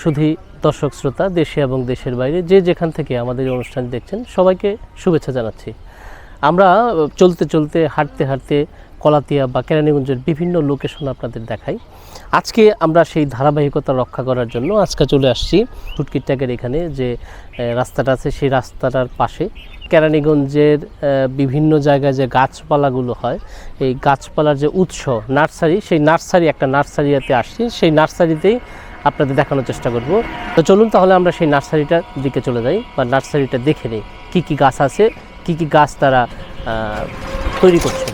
শুধু দর্শক শ্রোতা, দেশে এবং দেশের বাইরে যে যেখান থেকে আমাদের এই অনুষ্ঠান দেখছেন, সবাইকে শুভেচ্ছা জানাচ্ছি। আমরা চলতে চলতে, হাঁটতে হাঁটতে কলাতিয়া বা কেরানীগঞ্জের বিভিন্ন লোকেশন আপনাদের দেখাই। আজকে আমরা সেই ধারাবাহিকতা রক্ষা করার জন্য আজকে চলে আসছি ফুটকির ট্যাগের এখানে যে রাস্তাটা আছে, সেই রাস্তাটার পাশে। কেরানীগঞ্জের বিভিন্ন জায়গায় যে গাছপালাগুলো হয়, এই গাছপালার যে উৎস, নার্সারি, সেই নার্সারি, একটা নার্সারিতে আসছি। সেই নার্সারিতেই আপনাদের দেখানোর চেষ্টা করব। তো চলুন তাহলে আমরা সেই নার্সারিটার দিকে চলে যাই বা নার্সারিটা দেখে নিই কী কী গাছ আছে, কী কী গাছ তারা তৈরি করছে।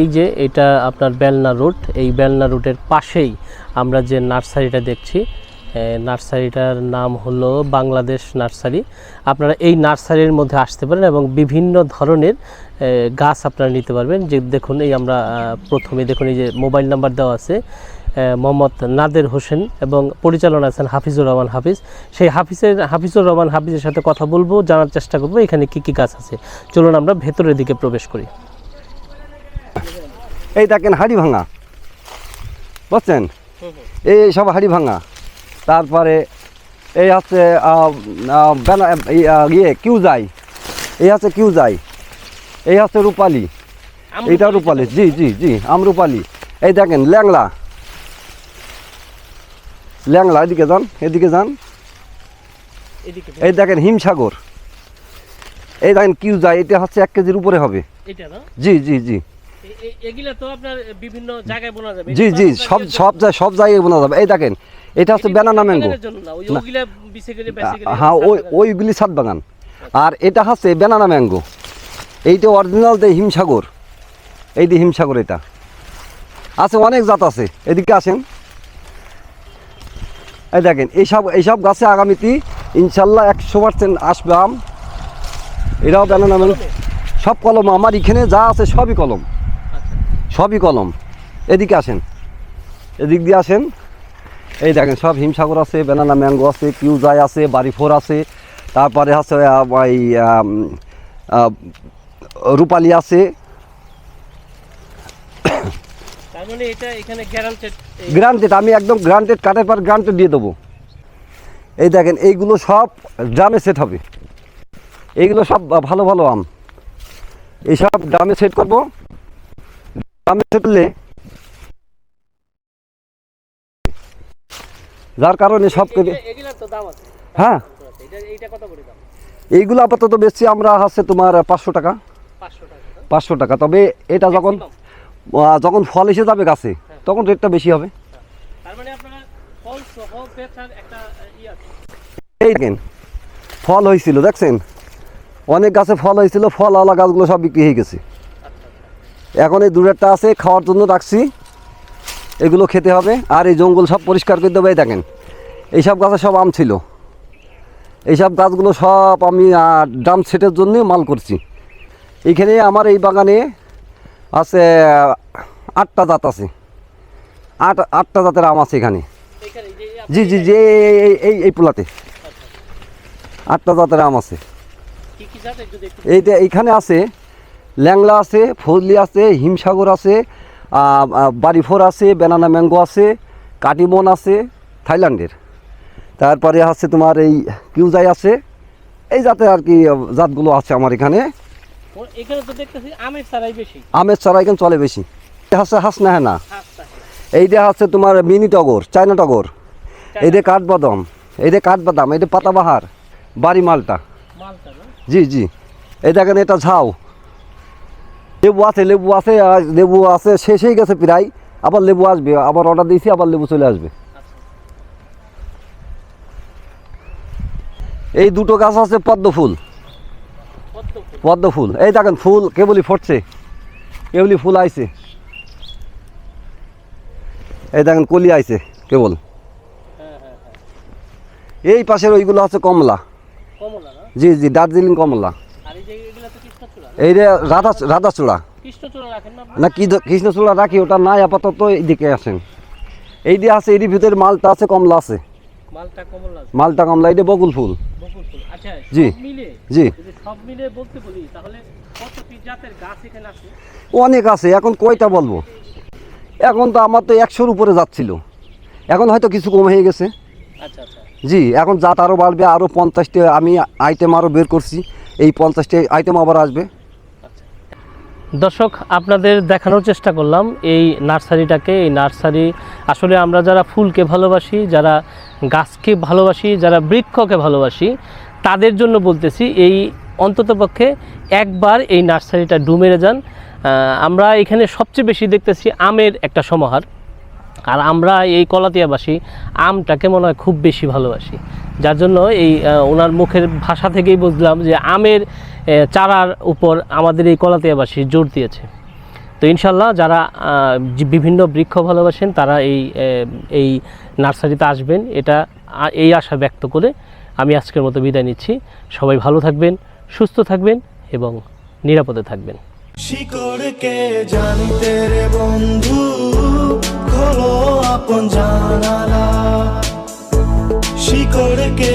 এই যে এটা আপনার বেলনা রুট, এই বেলনা রুটের পাশেই আমরা যে নার্সারিটা দেখছি নার্সারিটার নাম হলো বাংলাদেশ নার্সারি। আপনারা এই নার্সারির মধ্যে আসতে পারেন এবং বিভিন্ন ধরনের গাছ আপনারা নিতে পারবেন। যে দেখুন, এই আমরা প্রথমে দেখুন এই যে মোবাইল নাম্বার দেওয়া আছে। মোহাম্মদ নাদের হোসেন এবং পরিচালনা আছেন হাফিজুর রহমান হাফিজ। সেই হাফিজের হাফিজুর রহমান হাফিজের সাথে কথা বলব জানার চেষ্টা করব এখানে কি কি গাছ আছে। চলুন আমরা ভেতরের দিকে প্রবেশ করি। এই দেখেন হাড়ি ভাঙা। বুঝছেন? এই সব হাড়ি ভাঙা। তারপরে এই আছে আহ, আহ, এই, ইয়ে কিউ যাই এই আছে কিউ যাই এই আছে রূপালি। এইটা রূপালি। জি জি জি আমরুপালি। এই দেখেন ল্যাংলা ল্যাংলা এদিকে যান এদিকে যান। এই দেখেন হিমসাগর। এই দেখেন কিউ যায় এটা হচ্ছে এক কেজির উপরে হবে। জি জি জি। এ- এ- এগুলা তো আপনার বিভিন্ন জায়গায় বোনা যাবে। জি জি সব সব সব জায়গায় বোনা যাবে। এই দেখেন এটা হচ্ছে ব্যানানা ম্যাঙ্গো। হ্যাঁ ওই। ওইগুলি সাত বাগান। আর এটা হচ্ছে ব্যানানা ম্যাঙ্গো। এইটা অরিজিনাল দে হিমসাগর। এই যে হিমসাগর এটা। আছে অনেক জাত আছে। এদিকে আসেন। এই দেখেন, এইসব এইসব গাছে আগামীতে ইনশাল্লাহ একশো পার্সেন্ট আসবে আম। এটাও ব্যানানা ম্যাঙ্গো সব কলম, আমার এখানে যা আছে সবই কলম। সবই কলম। এদিকে আসেন। এদিক দিয়ে আসেন। এই দেখেন, সব হিমসাগর আছে ব্যানানা ম্যাঙ্গো আছে কিউজাই আছে বাড়ি ফোর আছে, তারপরে আছে এই রূপালি আছে মানে এটা এখানে গ্যারান্টেড গ্রান্টেড আমি একদম গ্রান্টেড কাটের পর গ্রান্টেড দিয়ে দেবো। এই দেখেন এইগুলো সব ড্রামে সেট হবে। এইগুলো সব ভালো ভালো আম। এইসব ড্রামে সেট করব। ড্রামে সেট করলে যার কারণে সব আছে। হ্যাঁ। এইগুলো আপাতত বেশি আমরা হচ্ছে তোমার পাঁচশো টাকা। 500 টাকা। না? পাঁচশো টাকা। তবে এটা যখন যখন ফল এসে যাবে গাছে তখন রেটটা বেশি হবে। তার মানে এই দেখেন ফল হয়েছিল দেখছেন? অনেক গাছে ফল হয়েছিল ফল আলা গাছগুলো সব বিক্রি হয়ে গেছে। এখন এই দূরেরটা আছে খাওয়ার জন্য রাখছি। এগুলো খেতে হবে আর এই জঙ্গল সব পরিষ্কার করে দেবে এই দেখেন। এইসব গাছে সব আম ছিল। এইসব গাছগুলো সব আমি ড্রাম সেটের জন্য মাল করছি। এইখানে আমার এই বাগানে আছে আটটা জাত আছে। আট আটটা জাতের আম আছে এখানে। জি জি জি এই- এই পোলাতে। আটটা জাতের আম আছে। এইটা এইখানে আছে ল্যাংলা আছে ফজলি আছে হিমসাগর আছে বাড়িফোর আছে বেনানা ম্যাঙ্গো আছে কাটিমন আছে থাইল্যান্ডের। তারপরে আছে তোমার এই কিউজাই আছে। এই জাতের আর কি জাতগুলো আছে আমার এখানে। এখানে তো দেখতেছি আমের চারাই বেশি। আমের চারা এখানে চলে বেশি। এটা হচ্ছে হাসনা হেনা। আচ্ছা এইটা হচ্ছে তোমার মিনি টগর চায়না টগর। এইটা কাঠবাদাম এইটা কাঠবাদাম এইটা পাতাবাহার বাড়ি মালটা। মালটা জি জি। এই দেখেন এটা ঝাউ। লেবু আছে লেবু আছে আর লেবু আছে শেষ হয়ে গেছে প্রায়। আবার লেবু আসবে আবার অর্ডার দিয়েছি আবার লেবু চলে আসবে। এই দুটো গাছ আছে পদ্ম ফুল। পদ্ম ফুল। এই দেখেন ফুল কেবলই ফুটছে? কেবলই ফুল আইছে? এই দেখেন কলি আইছে কেবল এই পাশের ওইগুলো আছে কমলা। জি জি দার্জিলিং কমলা। আর এই যে এগুলা তো কৃষ্ণচূড়া না? এই রে রাধা রাধাচূড়া। না কি কৃষ্ণচূড়া রাখি ওটা নাই আপাতত এইদিকে আসেন। এই দিয়ে আছে এর ভিতরে মালটা আছে কমলা আছে। মালটা কমলা এটা বকুল ফুল। জি। জি। অনেক আছে এখন কয়টা বলব? এখন তো আমার তো একশোর উপরে যাচ্ছিল এখন হয়তো কিছু কম হয়ে গেছে। আচ্ছা আচ্ছা। জি এখন জাত আরও বাড়বে আরও পঞ্চাশটা আমি আইটেম আরও বের করছি। এই পঞ্চাশটা আইটেম আবার আসবে। দর্শক আপনাদের দেখানোর চেষ্টা করলাম এই নার্সারিটাকে। এই নার্সারি আসলে আমরা যারা ফুলকে ভালোবাসি যারা গাছকে ভালোবাসি যারা বৃক্ষকে ভালোবাসি তাদের জন্য বলতেছি, এই অন্ততপক্ষে একবার এই নার্সারিটা ডুমেরে যান। আমরা এখানে সবচেয়ে বেশি দেখতেছি আমের একটা সমাহার। আর আমরা এই কলাতিয়াবাসী আমটাকে মনে হয় খুব বেশি ভালোবাসি। যার জন্য এই ওনার মুখের ভাষা থেকেই বুঝলাম যে আমের চারার উপর আমাদের এই কলাতিয়াবাসী জোর দিয়েছে। তো ইনশাল্লাহ যারা বিভিন্ন বৃক্ষ ভালোবাসেন, তারা এই এই নার্সারিতে আসবেন। এটা এই আশা ব্যক্ত করে আমি আজকের মতো বিদায় নিচ্ছি। সবাই ভালো থাকবেন, সুস্থ থাকবেন এবং নিরাপদে থাকবেন। শিকড়কে রে বন্ধু, খোলো আপন জানালা। শিকড়কে